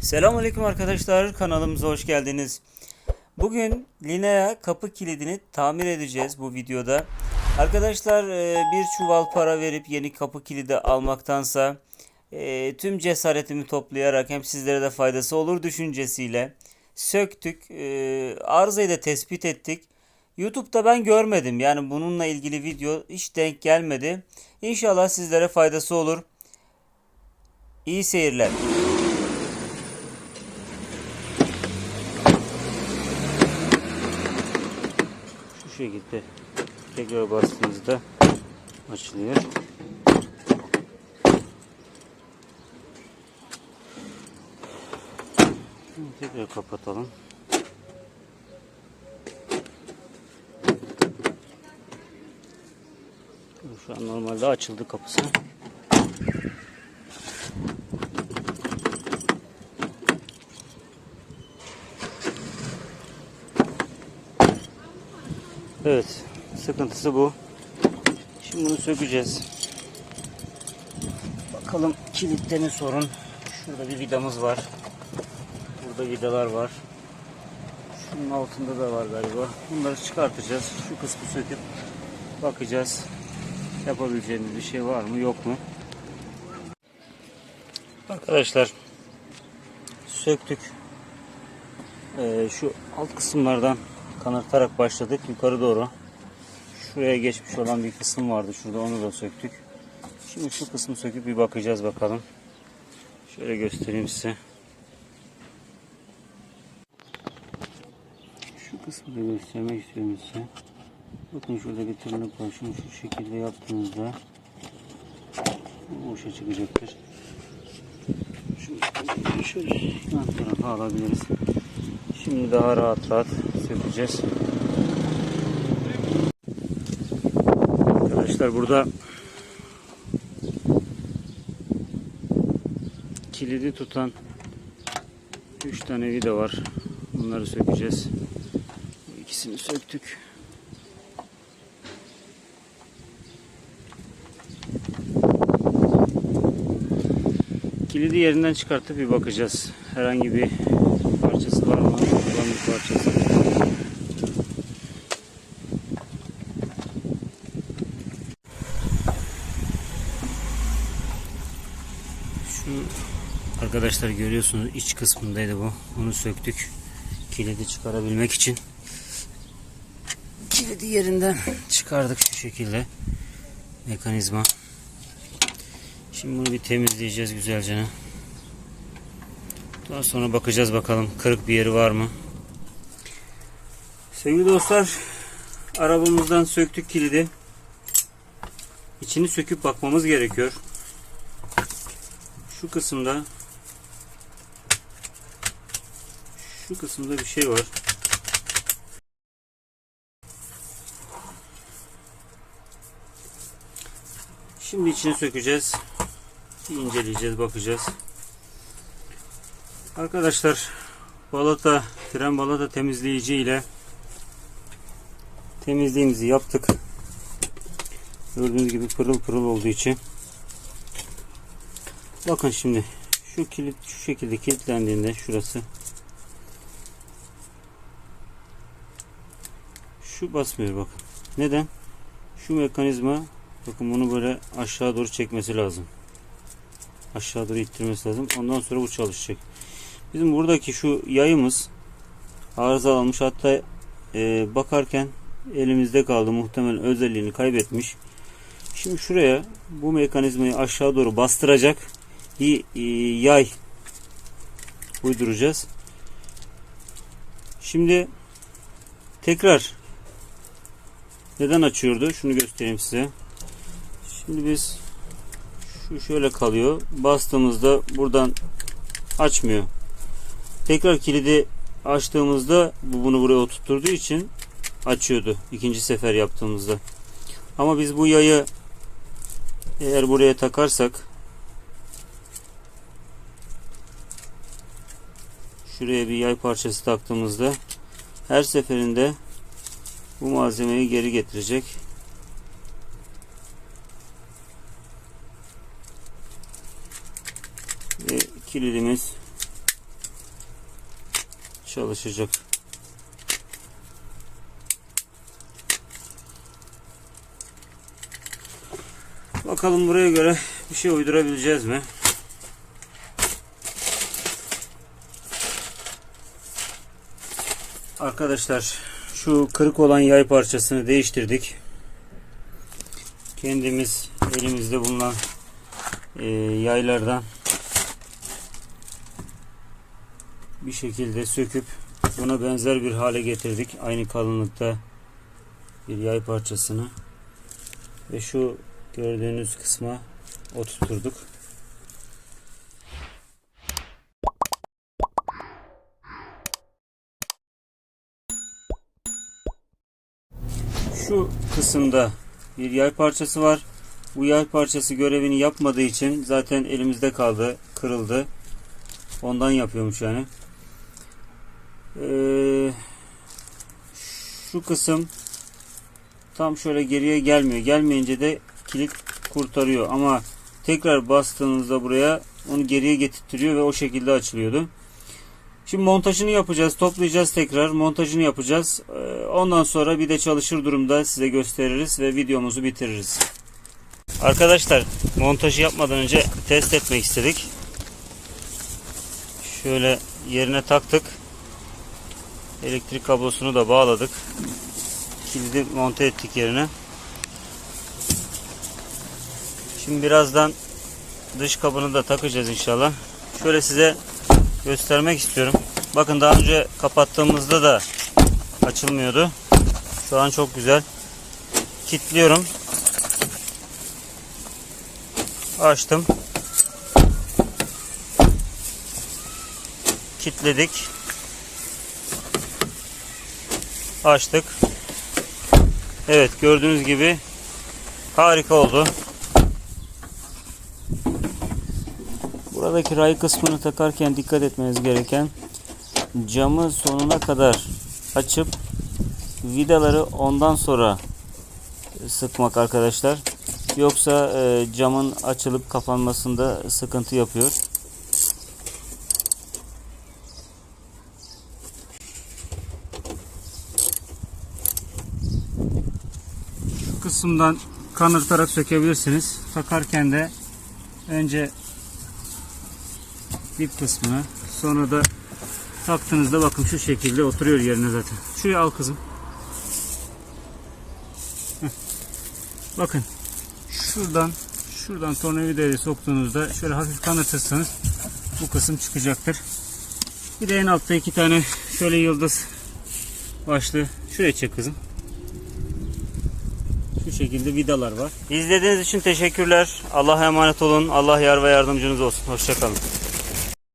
Selamünaleyküm arkadaşlar kanalımıza hoş geldiniz. Bugün Linea kapı kilidini tamir edeceğiz bu videoda. Arkadaşlar e, bir çuval para verip yeni kapı kilidi almaktansa e, tüm cesaretimi toplayarak hem sizlere de faydası olur düşüncesiyle söktük. E, Arızayı da tespit ettik. YouTube'da ben görmedim. Yani bununla ilgili video hiç denk gelmedi. İnşallah sizlere faydası olur. İyi seyirler. Şekilde tekrar bastığınızda açılıyor. Şimdi tekrar kapatalım. Şu an normalde açıldı kapısı. Evet, sıkıntısı bu. Şimdi bunu sökeceğiz. Bakalım kilitte mi sorun? Şurada bir vidamız var. Burada vidalar var. Şunun altında da var galiba. Bunları çıkartacağız. Şu kısmı söküp bakacağız. Yapabileceğimiz bir şey var mı yok mu? Arkadaşlar söktük. Ee, şu alt kısımlardan kanatarak başladık yukarı doğru. Şuraya geçmiş olan bir kısım vardı. Şurada onu da söktük. Şimdi şu kısmı söküp bir bakacağız bakalım. Şöyle göstereyim size. Şu kısmı da göstermek istiyorum size. Bakın şuradaki tırnak var. Şunu şu şekilde yaptığınızda boşa çıkacaktır. Şunu şöyle yan tarafa alabiliriz. Şimdi daha rahat rahat sökeceğiz. Arkadaşlar burada kilidi tutan 3 tane vida var. Bunları sökeceğiz. İkisini söktük. Kilidi yerinden çıkartıp bir bakacağız. Herhangi bir parçası var mı? Olan bir parçası. Şu arkadaşlar görüyorsunuz iç kısmındaydı bu. Bunu söktük. Kilidi çıkarabilmek için. Kilidi yerinden çıkardık şu şekilde. Mekanizma. Şimdi bunu bir temizleyeceğiz güzelce. Daha sonra bakacağız bakalım kırık bir yeri var mı? Sevgili dostlar arabamızdan söktük kilidi. İçini söküp bakmamız gerekiyor. Şu kısımda şu kısımda bir şey var. Şimdi içini sökeceğiz. Bir inceleyeceğiz, bakacağız. Arkadaşlar balata, tren balata temizleyici ile temizliğimizi yaptık. Gördüğünüz gibi pırıl pırıl olduğu için. Bakın şimdi şu kilit şu şekilde kilitlendiğinde şurası şu basmıyor bakın. Neden? Şu mekanizma bakın bunu böyle aşağı doğru çekmesi lazım. Aşağı doğru ittirmesi lazım. Ondan sonra bu çalışacak. Bizim buradaki şu yayımız arızalanmış. Hatta e, bakarken elimizde kaldı. Muhtemelen özelliğini kaybetmiş. Şimdi şuraya bu mekanizmayı aşağı doğru bastıracak bir e, yay uyduracağız. Şimdi tekrar neden açıyordu? Şunu göstereyim size. Şimdi biz şu şöyle kalıyor. Bastığımızda buradan açmıyor. Tekrar kilidi açtığımızda bu bunu buraya oturtturduğu için açıyordu. ikinci sefer yaptığımızda. Ama biz bu yayı eğer buraya takarsak şuraya bir yay parçası taktığımızda her seferinde bu malzemeyi geri getirecek. Ve kilidimiz çalışacak. Bakalım buraya göre bir şey uydurabileceğiz mi? Arkadaşlar şu kırık olan yay parçasını değiştirdik. Kendimiz elimizde bulunan e, yaylardan bir şekilde söküp buna benzer bir hale getirdik. Aynı kalınlıkta bir yay parçasını ve şu gördüğünüz kısma oturturduk. Şu kısımda bir yay parçası var. Bu yay parçası görevini yapmadığı için zaten elimizde kaldı, kırıldı. Ondan yapıyormuş yani. Ee, şu kısım tam şöyle geriye gelmiyor. Gelmeyince de kilit kurtarıyor ama tekrar bastığınızda buraya onu geriye getirtiyor ve o şekilde açılıyordu. Şimdi montajını yapacağız. Toplayacağız tekrar. Montajını yapacağız. Ee, Ondan sonra bir de çalışır durumda size gösteririz ve videomuzu bitiririz. Arkadaşlar montajı yapmadan önce test etmek istedik. Şöyle yerine taktık. Elektrik kablosunu da bağladık. Kilidi monte ettik yerine. Şimdi birazdan dış kabını da takacağız inşallah. Şöyle size göstermek istiyorum. Bakın daha önce kapattığımızda da açılmıyordu. Şu an çok güzel. Kilitliyorum. Açtım. Kilitledik. Açtık. Evet gördüğünüz gibi harika oldu. Buradaki ray kısmını takarken dikkat etmeniz gereken camı sonuna kadar açıp vidaları ondan sonra sıkmak arkadaşlar. Yoksa e, camın açılıp kapanmasında sıkıntı yapıyor. Şu kısımdan kanırtarak sökebilirsiniz. Takarken de önce dip kısmını sonra da taktığınızda bakın şu şekilde oturuyor yerine zaten. Şuraya al kızım. Heh. Bakın şuradan şuradan tornavidayı soktuğunuzda şöyle hafif kanatırsanız bu kısım çıkacaktır. Bir de en altta iki tane şöyle yıldız başlı şuraya çek kızım. Şu şekilde vidalar var. İzlediğiniz için teşekkürler. Allah'a emanet olun. Allah yar ve yardımcınız olsun. Hoşçakalın.